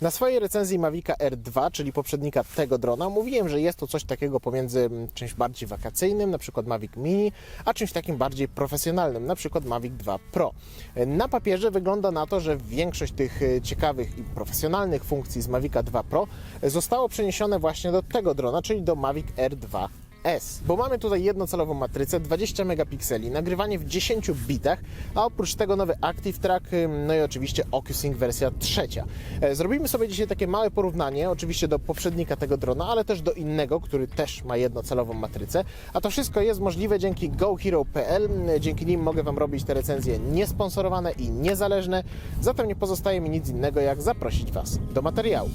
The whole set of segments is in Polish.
Na swojej recenzji Mavica R2, czyli poprzednika tego drona, mówiłem, że jest to coś takiego pomiędzy mm, czymś bardziej wakacyjnym, na przykład Mavic Mini, a czymś takim bardziej profesjonalnym, na przykład Mavic 2 Pro. Na papierze wygląda na to, że większość tych e, ciekawych i profesjonalnych funkcji z Mavica 2 Pro e, zostało przeniesione właśnie do tego drona, czyli do Mavic R2 S, bo mamy tutaj jednocelową matrycę, 20 megapikseli, nagrywanie w 10 bitach, a oprócz tego nowy Active Track, no i oczywiście OcuSync wersja trzecia. E, Zrobimy sobie dzisiaj takie małe porównanie, oczywiście do poprzednika tego drona, ale też do innego, który też ma jednocelową matrycę, a to wszystko jest możliwe dzięki GoHero.pl, dzięki nim mogę Wam robić te recenzje niesponsorowane i niezależne, zatem nie pozostaje mi nic innego jak zaprosić Was do materiału.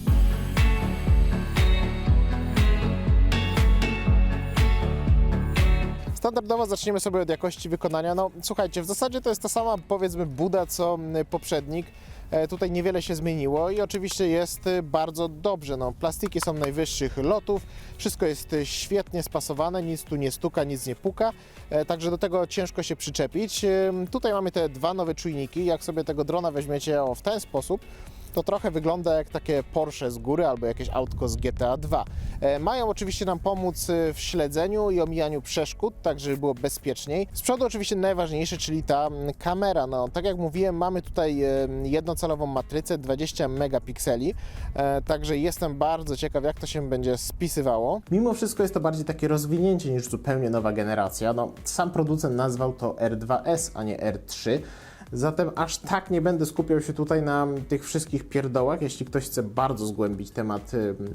Standardowo zaczniemy sobie od jakości wykonania. No słuchajcie, w zasadzie to jest ta sama powiedzmy buda co poprzednik. E, Tutaj niewiele się zmieniło i oczywiście jest e, bardzo dobrze. No, plastiki są najwyższych lotów, wszystko jest e, świetnie spasowane, nic tu nie stuka, nic nie puka, e, także do tego ciężko się przyczepić. E, Tutaj mamy te dwa nowe czujniki. Jak sobie tego drona weźmiecie o, w ten sposób, to trochę wygląda jak takie Porsche z góry albo jakieś autko z GTA 2. E, Mają oczywiście nam pomóc e, w śledzeniu i omijaniu przeszkód, tak żeby było bezpieczniej. Z przodu oczywiście najważniejsze, czyli ta kamera. No, tak jak mówiłem, mamy tutaj e, jednocelową matrycę 20 megapikseli, także jestem bardzo ciekaw, jak to się będzie spisywało. Mimo wszystko jest to bardziej takie rozwinięcie niż zupełnie nowa generacja. No, sam producent nazwał to R2S, a nie R3. Zatem aż tak nie będę skupiał się tutaj na tych wszystkich pierdołach. Jeśli ktoś chce bardzo zgłębić temat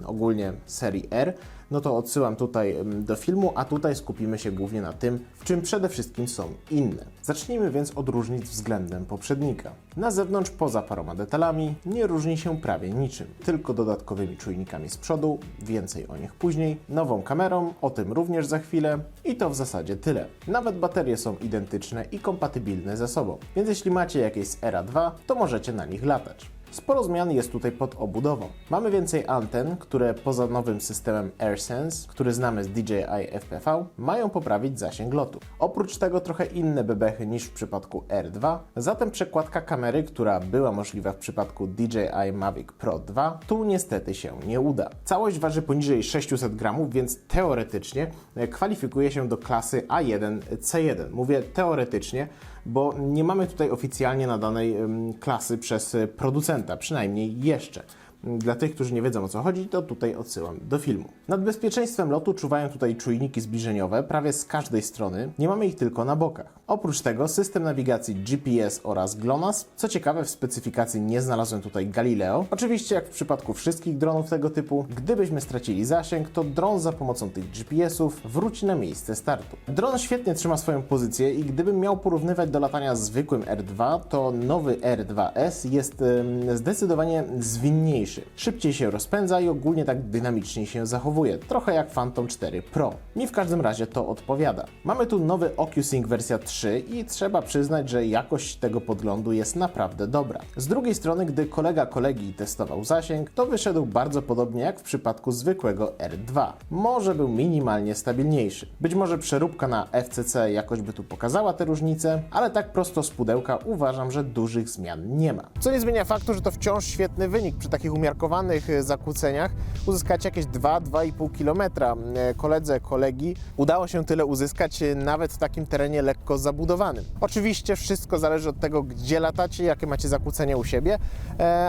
ogólnie serii R, no to odsyłam tutaj do filmu, a tutaj skupimy się głównie na tym, w czym przede wszystkim są inne. Zacznijmy więc od różnic względem poprzednika. Na zewnątrz, poza paroma detalami, nie różni się prawie niczym, tylko dodatkowymi czujnikami z przodu, więcej o nich później, nową kamerą, o tym również za chwilę i to w zasadzie tyle. Nawet baterie są identyczne i kompatybilne ze sobą, więc jeśli macie jakieś z Era 2, to możecie na nich latać. Sporo zmian jest tutaj pod obudową. Mamy więcej anten, które poza nowym systemem AirSense, który znamy z DJI FPV, mają poprawić zasięg lotu. Oprócz tego trochę inne bebechy niż w przypadku R2, zatem przekładka kamery, która była możliwa w przypadku DJI Mavic Pro 2, tu niestety się nie uda. Całość waży poniżej 600 gramów, więc teoretycznie kwalifikuje się do klasy A1C1. Mówię teoretycznie, bo nie mamy tutaj oficjalnie nadanej klasy przez y, producenta, przynajmniej jeszcze. Dla tych, którzy nie wiedzą o co chodzi, to tutaj odsyłam do filmu. Nad bezpieczeństwem lotu czuwają tutaj czujniki zbliżeniowe prawie z każdej strony, nie mamy ich tylko na bokach. Oprócz tego system nawigacji GPS oraz GLONASS. Co ciekawe, w specyfikacji nie znalazłem tutaj Galileo. Oczywiście, jak w przypadku wszystkich dronów tego typu, gdybyśmy stracili zasięg, to dron za pomocą tych GPS-ów wróci na miejsce startu. Dron świetnie trzyma swoją pozycję i gdybym miał porównywać do latania z zwykłym R2, to nowy R2S jest ym, zdecydowanie zwinniejszy. Szybciej się rozpędza i ogólnie tak dynamicznie się zachowuje, trochę jak Phantom 4 Pro. Mi w każdym razie to odpowiada. Mamy tu nowy OcuSync wersja 3 i trzeba przyznać, że jakość tego podglądu jest naprawdę dobra. Z drugiej strony, gdy kolega kolegi testował zasięg, to wyszedł bardzo podobnie jak w przypadku zwykłego R2. Może był minimalnie stabilniejszy. Być może przeróbka na FCC jakoś by tu pokazała te różnice, ale tak prosto z pudełka uważam, że dużych zmian nie ma. Co nie zmienia faktu, że to wciąż świetny wynik przy takich umiarkowanych e, zakłóceniach uzyskać jakieś 2-2,5 km. E, Koledze, kolegi udało się tyle uzyskać e, nawet w takim terenie lekko zabudowanym. Oczywiście wszystko zależy od tego, gdzie latacie, jakie macie zakłócenia u siebie,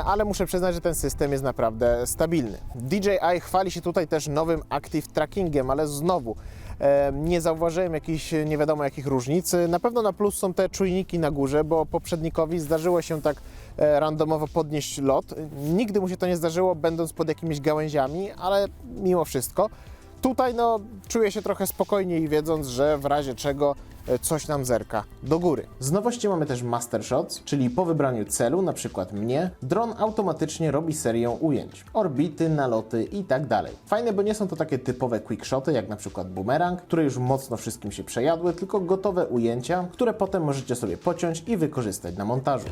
ale muszę przyznać, że ten system jest naprawdę stabilny. DJI chwali się tutaj też nowym Active Trackingiem, ale znowu Nie zauważyłem jakichś nie wiadomo jakich różnic. Na pewno na plus są te czujniki na górze, bo poprzednikowi zdarzyło się tak randomowo podnieść lot. Nigdy mu się to nie zdarzyło, będąc pod jakimiś gałęziami, ale mimo wszystko. Tutaj no, czuję się trochę spokojniej, wiedząc, że w razie czego e, coś nam zerka do góry. Z nowości mamy też Master Shots, czyli po wybraniu celu, na przykład mnie, dron automatycznie robi serię ujęć, orbity, naloty i tak dalej. Fajne, bo nie są to takie typowe quickshoty, jak na przykład boomerang, które już mocno wszystkim się przejadły, tylko gotowe ujęcia, które potem możecie sobie pociąć i wykorzystać na montażu.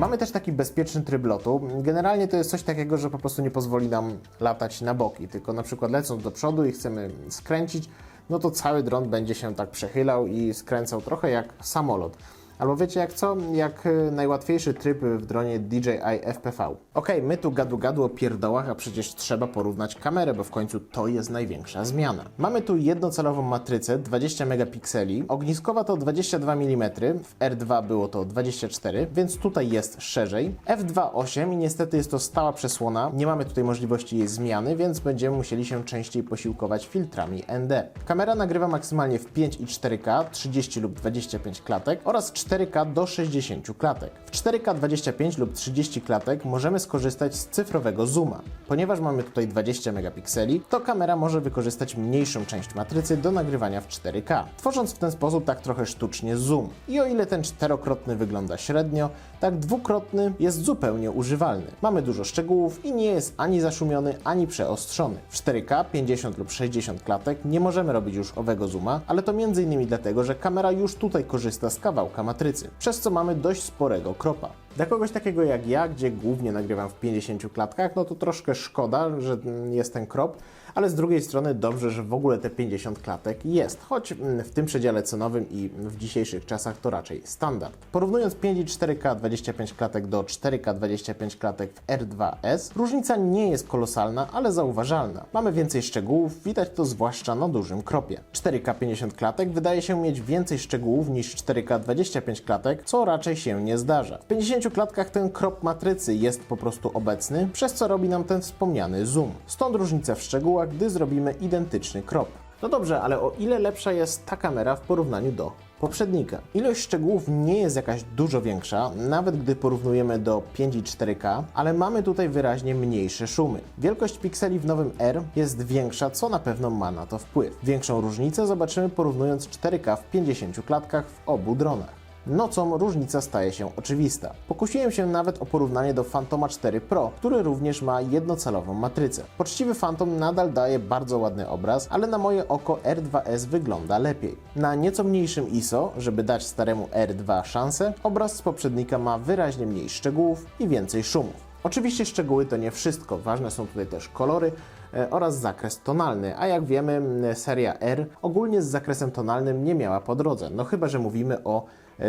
Mamy też taki bezpieczny tryb lotu. Generalnie to jest coś takiego, że po prostu nie pozwoli nam latać na boki, tylko na przykład lecąc do przodu i chcemy skręcić, no to cały dron będzie się tak przechylał i skręcał trochę jak samolot. Albo wiecie jak co? Jak y, najłatwiejszy tryb w dronie DJI FPV. Okej, my tu gadu gadu o pierdołach, a przecież trzeba porównać kamerę, bo w końcu to jest największa zmiana. Mamy tu jednocelową matrycę 20 megapikseli, ogniskowa to 22 mm, w R2 było to 24, więc tutaj jest szerzej. F2.8 i niestety jest to stała przesłona, nie mamy tutaj możliwości jej zmiany, więc będziemy musieli się częściej posiłkować filtrami ND. Kamera nagrywa maksymalnie w 5 i 4K, 30 lub 25 klatek oraz 4K do 60 klatek. W 4K 25 lub 30 klatek możemy skorzystać z cyfrowego zooma. Ponieważ mamy tutaj 20 megapikseli, to kamera może wykorzystać mniejszą część matrycy do nagrywania w 4K, tworząc w ten sposób tak trochę sztucznie zoom. I o ile ten czterokrotny wygląda średnio, tak dwukrotny jest zupełnie używalny. Mamy dużo szczegółów i nie jest ani zaszumiony, ani przeostrzony. W 4K 50 lub 60 klatek nie możemy robić już owego zooma, ale to m.in. dlatego, że kamera już tutaj korzysta z kawałka matrycy, przez co mamy dość sporego kropa. Dla kogoś takiego jak ja, gdzie głównie nagrywam w 50 klatkach, no to troszkę szkoda, że jest ten krop, ale z drugiej strony dobrze, że w ogóle te 50 klatek jest, choć mm, w tym przedziale cenowym i w dzisiejszych czasach to raczej standard. Porównując 5 i 4K 25 klatek do 4K 25 klatek w R2S, różnica nie jest kolosalna, ale zauważalna. Mamy więcej szczegółów, widać to zwłaszcza na dużym kropie. 4K 50 klatek wydaje się mieć więcej szczegółów niż 4K 25 klatek, co raczej się nie zdarza. W 50 klatkach ten krop matrycy jest po prostu obecny, przez co robi nam ten wspomniany zoom. Stąd różnica w szczegółach, gdy zrobimy identyczny krop. No dobrze, ale o ile lepsza jest ta kamera w porównaniu do poprzednika? Ilość szczegółów nie jest jakaś dużo większa, nawet gdy porównujemy do 5 i 4K, ale mamy tutaj wyraźnie mniejsze szumy. Wielkość pikseli w nowym R jest większa, co na pewno ma na to wpływ. Większą różnicę zobaczymy porównując 4K w 50 klatkach w obu dronach. Nocą różnica staje się oczywista. Pokusiłem się nawet o porównanie do Phantoma 4 Pro, który również ma jednocelową matrycę. Poczciwy Phantom nadal daje bardzo ładny obraz, ale na moje oko R2S wygląda lepiej. Na nieco mniejszym ISO, żeby dać staremu R2 szansę, obraz z poprzednika ma wyraźnie mniej szczegółów i więcej szumów. Oczywiście szczegóły to nie wszystko, ważne są tutaj też kolory e, oraz zakres tonalny, a jak wiemy seria R ogólnie z zakresem tonalnym nie miała po drodze, no chyba, że mówimy o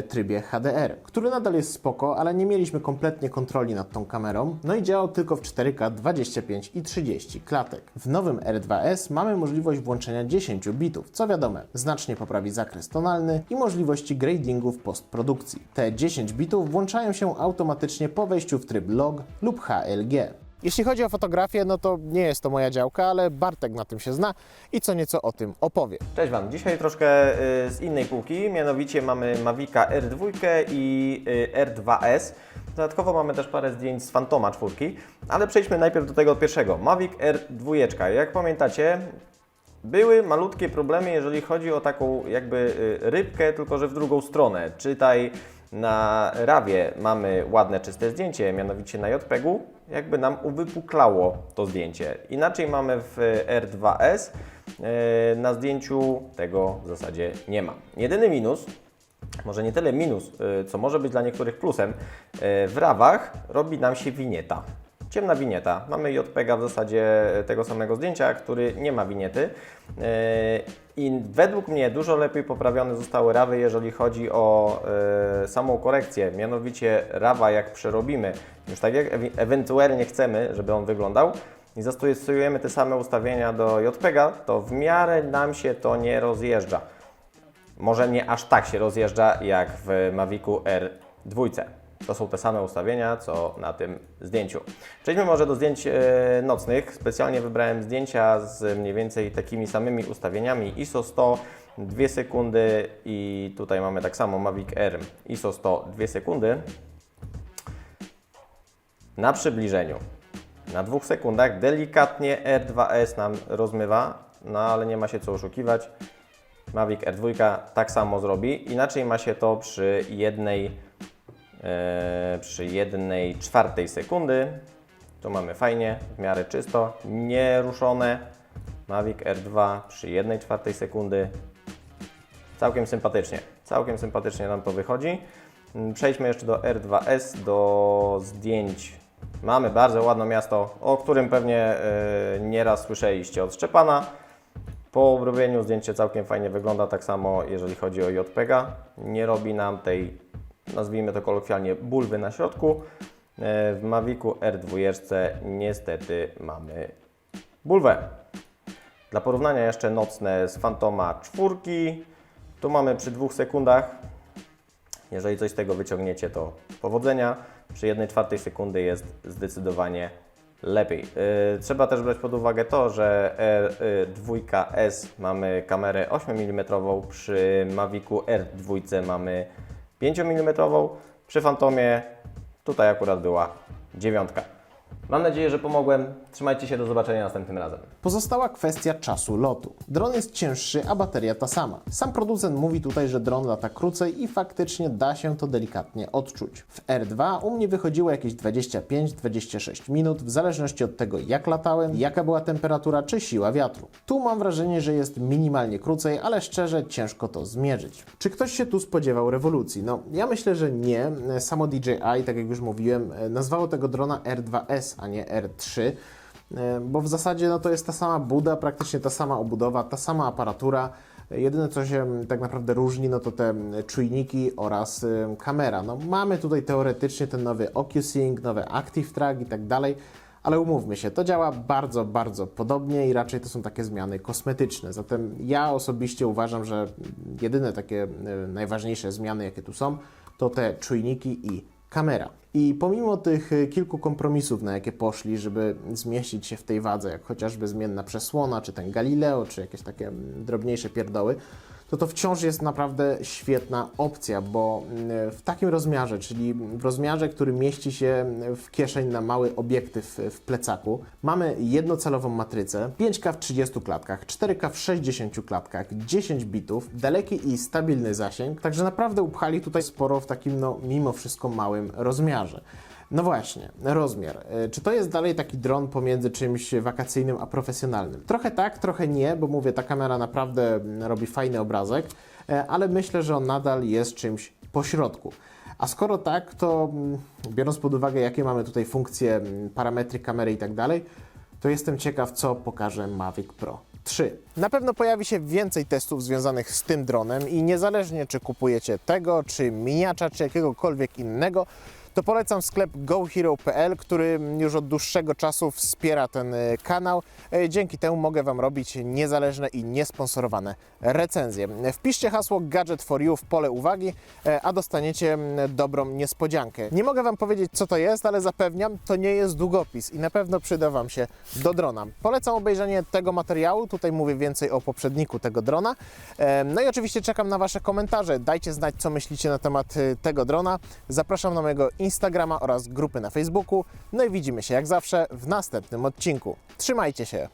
trybie HDR, który nadal jest spoko, ale nie mieliśmy kompletnie kontroli nad tą kamerą, no i działał tylko w 4K 25 i 30 klatek. W nowym R2S mamy możliwość włączenia 10 bitów, co wiadomo, znacznie poprawi zakres tonalny i możliwości gradingu w postprodukcji. Te 10 bitów włączają się automatycznie po wejściu w tryb log lub HLG. Jeśli chodzi o fotografię, no to nie jest to moja działka, ale Bartek na tym się zna i co nieco o tym opowie. Cześć Wam, dzisiaj troszkę y, z innej półki, mianowicie mamy Mavica R2 i y, R2S. Dodatkowo mamy też parę zdjęć z Fantoma 4, ale przejdźmy najpierw do tego pierwszego, Mavic R2. Jak pamiętacie, były malutkie problemy, jeżeli chodzi o taką jakby y, rybkę, tylko że w drugą stronę. Czytaj na rawie mamy ładne, czyste zdjęcie, mianowicie na JPEG-u jakby nam uwypuklało to zdjęcie. Inaczej mamy w R2S, y, na zdjęciu tego w zasadzie nie ma. Jedyny minus, może nie tyle minus, y, co może być dla niektórych plusem, y, w rawach robi nam się winieta. Ciemna winieta. Mamy JPEGa w zasadzie tego samego zdjęcia, który nie ma winiety. Yy, I według mnie dużo lepiej poprawione zostały rawy, jeżeli chodzi o yy, samą korekcję. Mianowicie rawa, jak przerobimy, już tak jak ewentualnie chcemy, żeby on wyglądał, i zastosujemy te same ustawienia do JPEGa, to w miarę nam się to nie rozjeżdża. Może nie aż tak się rozjeżdża jak w Mavicu R2. To są te same ustawienia, co na tym zdjęciu. Przejdźmy może do zdjęć e, nocnych. Specjalnie wybrałem zdjęcia z mniej więcej takimi samymi ustawieniami ISO 100, 2 sekundy i tutaj mamy tak samo Mavic R ISO 100, 2 sekundy. Na przybliżeniu, na dwóch sekundach, delikatnie R2S nam rozmywa, no ale nie ma się co oszukiwać. Mavic R2 tak samo zrobi. Inaczej ma się to przy jednej, przy jednej czwartej sekundy. Tu mamy fajnie, w miarę czysto, nieruszone. Mavic R2 przy jednej czwartej sekundy. Całkiem sympatycznie. Całkiem sympatycznie nam to wychodzi. Mm, Przejdźmy jeszcze do R2S, do zdjęć. Mamy bardzo ładne miasto, o którym pewnie e, nieraz słyszeliście od Szczepana. Po obrobieniu zdjęcie całkiem fajnie wygląda, tak samo jeżeli chodzi o JPEGa. Nie robi nam tej nazwijmy to kolokwialnie, bulwy na środku. E, W Mavicu R2 niestety mamy bulwę. Dla porównania jeszcze nocne z Fantoma 4. Tu mamy przy 2 sekundach. Jeżeli coś z tego wyciągniecie, to powodzenia. Przy 1 czwartej sekundy jest zdecydowanie lepiej. Yy, trzeba też brać pod uwagę to, że R2S mamy kamerę 8 mm, przy Mavicu R2 mamy 5 mm, przy Fantomie tutaj akurat była dziewiątka. Mam nadzieję, że pomogłem. Trzymajcie się, do zobaczenia następnym razem. Pozostała kwestia czasu lotu. Dron jest cięższy, a bateria ta sama. Sam producent mówi tutaj, że dron lata krócej i faktycznie da się to delikatnie odczuć. W R2 u mnie wychodziło jakieś 25-26 minut, w zależności od tego jak latałem, jaka była temperatura czy siła wiatru. Tu mam wrażenie, że jest minimalnie krócej, ale szczerze ciężko to zmierzyć. Czy ktoś się tu spodziewał rewolucji? No, ja myślę, że nie. Samo DJI, tak jak już mówiłem, nazwało tego drona R2S, a nie R3. E, bo w zasadzie no, to jest ta sama buda, praktycznie ta sama obudowa, ta sama aparatura. Jedyne, co się mm, tak naprawdę różni, no to te mm, czujniki oraz kamera. No, mamy tutaj teoretycznie ten nowy OcuSync, nowy Active Track i tak dalej, ale umówmy się, to działa bardzo, bardzo podobnie i raczej to są takie zmiany kosmetyczne. Zatem ja osobiście uważam, że jedyne takie y, najważniejsze zmiany, jakie tu są, to te czujniki i kamera. I pomimo tych y, kilku kompromisów, na jakie poszli, żeby zmieścić się w tej wadze, jak chociażby zmienna przesłona, czy ten Galileo, czy jakieś takie mm, drobniejsze pierdoły, to to wciąż jest naprawdę świetna opcja, bo mm, w takim rozmiarze, czyli w rozmiarze, który mieści się w kieszeń na mały obiektyw w plecaku, mamy jednocelową matrycę, 5K w 30 klatkach, 4K w 60 klatkach, 10 bitów, daleki i stabilny zasięg, także naprawdę upchali tutaj sporo w takim, no, mimo wszystko małym rozmiarze. No właśnie, rozmiar. E, Czy to jest dalej taki dron pomiędzy czymś wakacyjnym a profesjonalnym? Trochę tak, trochę nie, bo mówię, ta kamera naprawdę mm, robi fajny obrazek, e, ale myślę, że on nadal jest czymś pośrodku. A skoro tak, to mm, biorąc pod uwagę, jakie mamy tutaj funkcje, mm, parametry kamery i tak dalej, to jestem ciekaw, co pokaże Mavic Pro 3. Na pewno pojawi się więcej testów związanych z tym dronem i niezależnie czy kupujecie tego, czy miniacza, czy jakiegokolwiek innego, to polecam sklep gohero.pl, który już od dłuższego czasu wspiera ten y, kanał. E, Dzięki temu mogę Wam robić niezależne i niesponsorowane recenzje. Wpiszcie hasło Gadget for You w pole uwagi, e, a dostaniecie dobrą niespodziankę. Nie mogę Wam powiedzieć, co to jest, ale zapewniam, to nie jest długopis i na pewno przyda Wam się do drona. Polecam obejrzenie tego materiału, tutaj mówię więcej o poprzedniku tego drona. E, No i oczywiście czekam na Wasze komentarze. Dajcie znać, co myślicie na temat tego drona. Zapraszam na mojego Instagrama oraz grupy na Facebooku. No i widzimy się jak zawsze w następnym odcinku. Trzymajcie się!